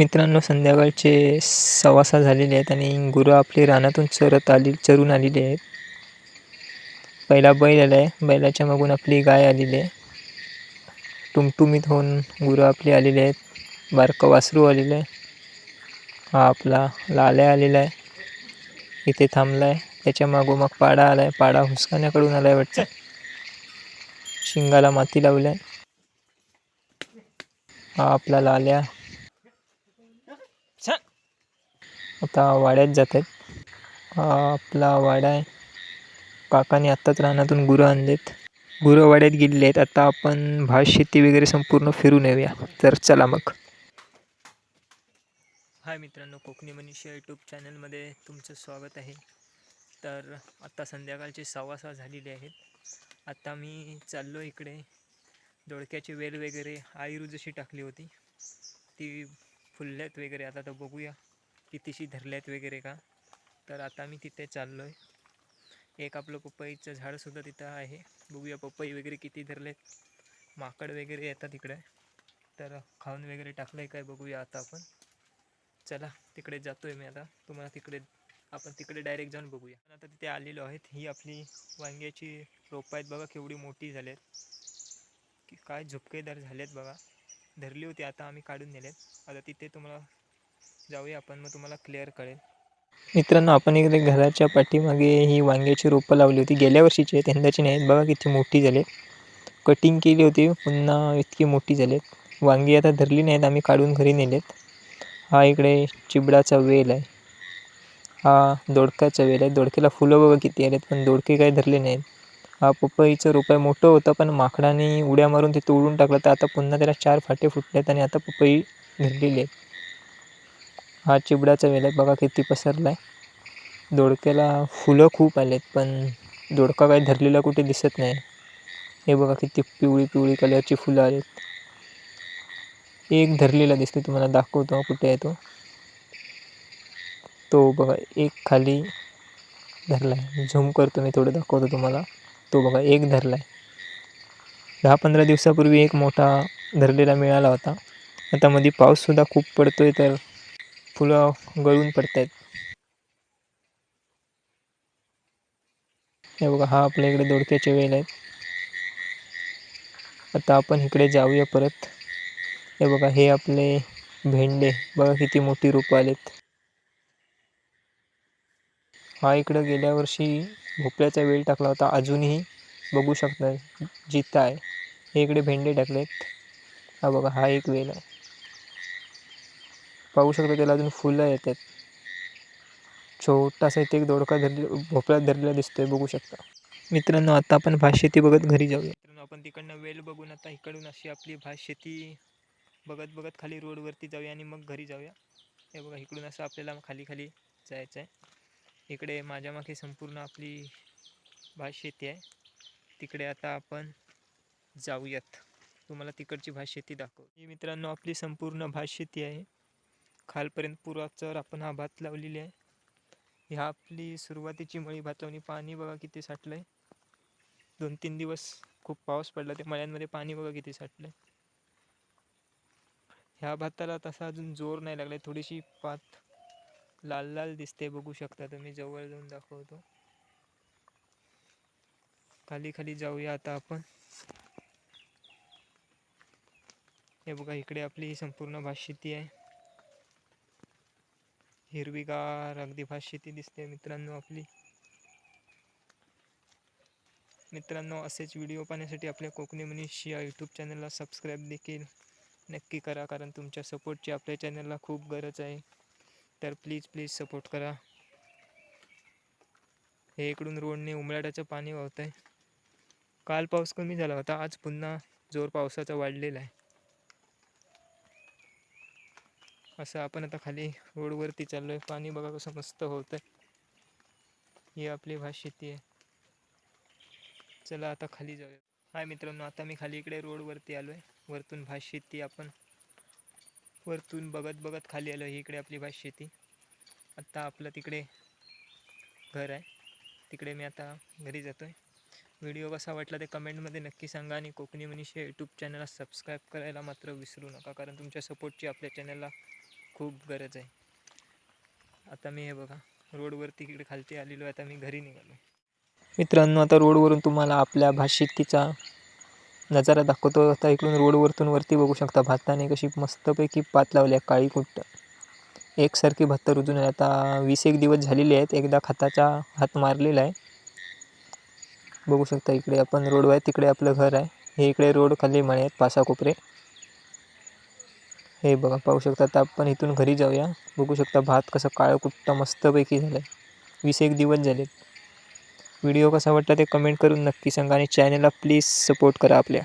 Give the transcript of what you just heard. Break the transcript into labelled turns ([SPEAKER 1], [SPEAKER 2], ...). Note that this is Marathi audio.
[SPEAKER 1] मित्रांनो संध्याकाळचे सव्वा सहा झालेले आहेत आणि गुरं आपली रानातून चरत आली चरून आलेली आहेत. पहिला बैल आला आहे बैलाच्या मागून आपली गाय आलेली आहे. टुमटुमीत होऊन गुरं आपली आलेली आहेत. बारकं वासरू आलेलं आहे. हा आपला लाल्या आलेला आहे. इथे थांबला आहे त्याच्या मागोमाग पाडा आला आहे पाडा हुसकाण्याकडून आला आहे वाटतं. शिंगाला माती लावल्या. हा आपला लाल्या आता वाड्यात जात आहेत. आपला वाडा आहे. काकाने आत्ताच रानातून गुरं आणलेत. गुरं वाड्यात गेलेले आहेत. आता आपण भात शेती वगैरे संपूर्ण फिरून येऊया. तर चला मग. हाय मित्रांनो कोकणी मनीषा यूट्यूब चॅनलमध्ये तुमचं स्वागत आहे. तर आत्ता संध्याकाळचे सव्वा सहा झालेले आहेत. आत्ता मी चाललो इकडे. दोडक्याची वेल वगैरे आईरू जशी टाकली होती. ती फुलल्यात वगैरे. आता तर बघूया. कितीशी धरल्यात वगैरे का? तर आता मी तिथे चाललो आहे एक आपलं पपईचं झाडसुद्धा तिथं आहे. बघूया पपई वगैरे किती धरलेत. माकड वगैरे येतात तिकडे तर खाऊन वगैरे टाकलं आहे काय बघूया आता आपण. चला तिकडे जातो आहे मी आता. तुम्हाला तिकडे आपण तिकडे डायरेक्ट जाऊन बघूया. आता तिथे आलेलो आहेत. ही आपली वांग्याची रोपं आहेत बघा केवढी मोठी झालेत. की काय झुपकेदार झालेत बघा. धरली होती आता आम्ही काढून नेलेत. आता तिथे तुम्हाला जाऊया आपण मग तुम्हाला क्लिअर कळेल. मित्रांनो आपण इकडे घराच्या पाठीमागे ही वांग्याची रोपं लावली होती. गेल्या वर्षीची आहेत यंदाची नाही बघा किती मोठी झाली कटिंग केली होती पुन्हा इतकी मोठी झालेत. वांगी आता धरली नाहीत आम्ही काढून घरी नेलेत. हा इकडे चिबडाचा वेल आहे. हा दोडकाचा वेल आहे. दोडक्याला फुलं बघा किती आलेत पण दोडके काही धरले नाहीत. हा पपईचं रोप आहे. मोठं होतं पण माकडाने उड्या मारून ते तोडून टाकलं. तर आता पुन्हा त्याला चार फाटे फुटलेत आणि आता पपई धरलेली आहेत. हा चिबडाचा वेल आहे बघा किती पसरला आहे दोडक्याला फुलं खूप आलेत पण दोडका काही धरलेला कुठे दिसत नाही. हे बघा किती पिवळी पिवळी कलरची फुलं आलेत. एक धरलेला दिसतो तुम्हाला दाखवतो कुठे आहे तो. तो बघा एक खाली धरला आहे झूम करतो मी थोडं दाखवतो तुम्हाला. तो बघा एक धरला आहे दहा पंधरा दिवसापूर्वी एक मोठा धरलेला मिळाला होता. आता मध्ये पाऊससुद्धा खूप पडतो आहे तर फुलं गळून पडत आहेत हे बघा हा आपल्या इकडे दोडक्याचे वेल आहेत. आता आपण इकडे जाऊया परत. हे बघा हे आपले भेंडे. बघा किती मोठी रोपं आलेत. हा इकडं गेल्या वर्षी भोपळ्याचा वेल टाकला होता. अजूनही बघू शकता जिथं आहे. हे इकडे भेंडे टाकलेत. हा बघा हा एक वेल आहे. पाहू शकता त्याला अजून फुलं येतात. छोटासा इथे एक दोडका धरले भोपळ्यात धरलेला दिसतोय बघू शकता. मित्रांनो आता आपण भात शेती बघत घरी जाऊया. मित्रांनो आपण तिकडनं वेल बघून आता इकडून अशी आपली भात शेती बघत बघत खाली रोडवरती जाऊया आणि मग घरी जाऊया. हे बघा इकडून असं आपल्याला खाली खाली जायचं आहे इकडे माझ्या मागे संपूर्ण आपली भात शेती आहे. तिकडे आता आपण जाऊयात. तुम्हाला तिकडची भात शेती दाखव ही मित्रांनो आपली संपूर्ण भात शेती आहे. खालपर्यंत पुराचर आपण हा भात लावलेली आहे. ह्या आपली सुरुवातीची मळी भात लावणी पाणी बघा किती साठलं आहे दोन तीन दिवस खूप पाऊस पडला ते मळ्यांमध्ये पाणी बघा किती साठलं आहे ह्या भाताला तसा अजून जोर नाही लागला थोडीशी पात लाल लाल दिसते बघू शकता तुम्ही जवळ जाऊन दाखवतो. खाली खाली जाऊया आता आपण. हे बघा इकडे आपली संपूर्ण भात शेती आहे. हिरवीगार अगदी भात शेती दिसते मित्रांनो आपली. मित्रांनो असेच व्हिडिओ पाहण्यासाठी आपल्या कोकणी मनीष या यूट्यूब चॅनलला सबस्क्राईब देखील नक्की करा कारण तुमच्या सपोर्टची आपल्या चॅनलला खूप गरज आहे. तर प्लीज प्लीज सपोर्ट करा. हे इकडून रोडने उमराड्याचं पाणी वाहत आहे काल पाऊस कमी झाला होता आज पुन्हा जोर पावसाचा वाढलेला आहे. असं आपण आता खाली रोडवरती चाललो आहे पाणी बघा कसं मस्त होतं ही आपली भात शेती आहे. चला आता खाली जाऊया. हाय मित्रांनो आता मी खाली इकडे रोडवरती आलो आहे वरतून भात शेती आपण वरतून बघत बघत खाली आलो आहे इकडे आपली भात शेती. आत्ता आपलं तिकडे घर आहे. तिकडे मी आता घरी जातो आहे व्हिडिओ कसा वाटला ते कमेंटमध्ये नक्की सांगा आणि कोकणी मनीष या यूट्यूब चॅनलला सबस्क्राईब करायला मात्र विसरू नका कारण तुमच्या सपोर्टची आपल्या चॅनलला खूप गरज आहे. आता मी हे बघा रोडवरती इकडे खालती आलेलो आहे आता मी घरी निघालो. मित्रांनो आता रोडवरून तुम्हाला आपल्या भात शेतीचा नजारा दाखवतो. आता इकडून रोडवरतून वरती बघू शकता भाताने कशी मस्तपैकी पात लावली आहे काळी कुट्ट एकसारखी भात रुजून आहे. आता वीस एक दिवस झालेले आहेत एकदा खताचा हात मारलेला आहे. बघू शकता इकडे आपण रोडवर आहे तिकडे आपलं घर आहे. हे इकडे रोड खाली मळे आहेत पासा कोपरे हे बघा पाहू शकता आता आपण इथून घरी जाऊया. बघू शकता भात कसं काळं कुट्टा मस्तपैकी झालं आहे वीस एक दिवस झाले व्हिडिओ कसा वाटला ते कमेंट करून नक्की सांगा आणि चॅनलला प्लीज सपोर्ट करा आपल्या.